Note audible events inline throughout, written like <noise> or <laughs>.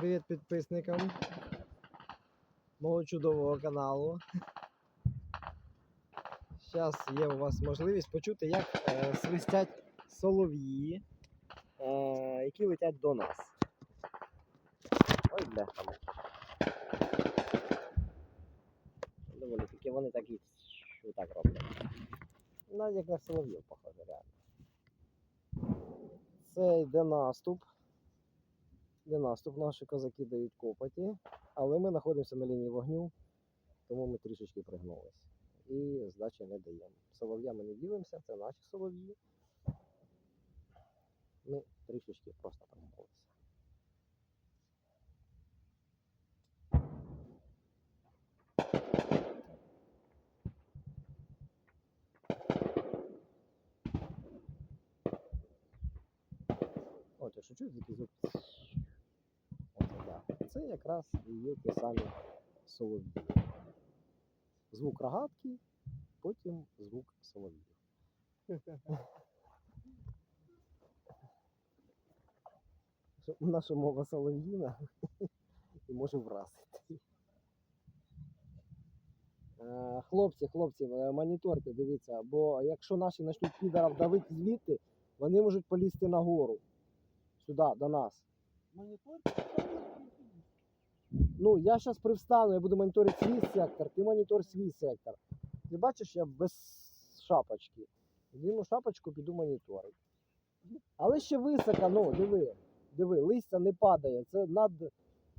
Привіт підписникам мого чудового каналу. Зараз є у вас можливість почути, як е, свистять солов'ї, е, які летять до нас. Ой, бляха. Доволі таки вони такі так роблять. Навіть як на солов'їв, похоже, реально. Це йде наступ. Йде наступ, наші козаки дають копоті, але ми знаходимося на лінії вогню, тому ми трішечки пригнулись. І здачі не даємо. Солов'ями не ділимося, це наші солов'ї. Ми трішечки просто пригнулися. От, я шучу, такий звук. Це якраз і є ті самі солов'ї. Звук рогатки, потім звук солов'їв. Наша мова солов'їна <laughs> і може вразити. Е, Хлопці, хлопці, е, моніторте, дивіться, бо якщо наші почнуть підарів давити звідти, вони можуть полізти нагору. Сюди, до нас. Монітор? Ну, я зараз привстану, я буду моніторити свій сектор, ти монітор свій сектор. Ти бачиш, я без шапочки. Вдіну шапочку, піду моніторити. Але ще високо, ну, диви, диви, листя не падає. Це над,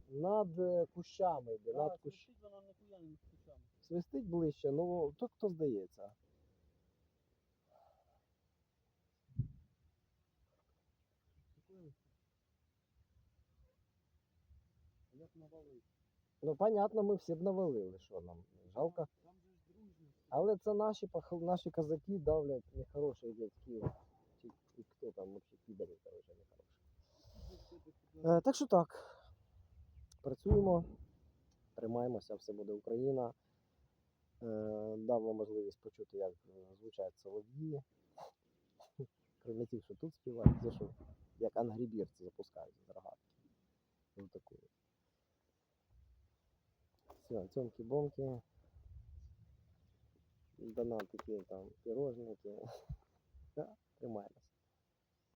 над е, кущами йде, над кущ... свистить ніхуя не кущами. Свистить ближче, ну то хто здається. Як навалить. Ну, понятно, ми всі б навалили, що нам. Жалко. Там же ж дружно. Але це наші, пох- наші козаки давлять нехороші дядьки. Чи, чи хто там взагалі підари, короче, нехороші. Е, так що так. Працюємо, тримаємося, все буде Україна. Е, дав вам можливість почути, як е, звучать солов'ї. Крім тих, що тут співають, це що як ангрібірці запускають з рогатки. Ось таку. Все, темки-бомки, Донатики, там, пирожники. <laughs> Да, Тримаємо.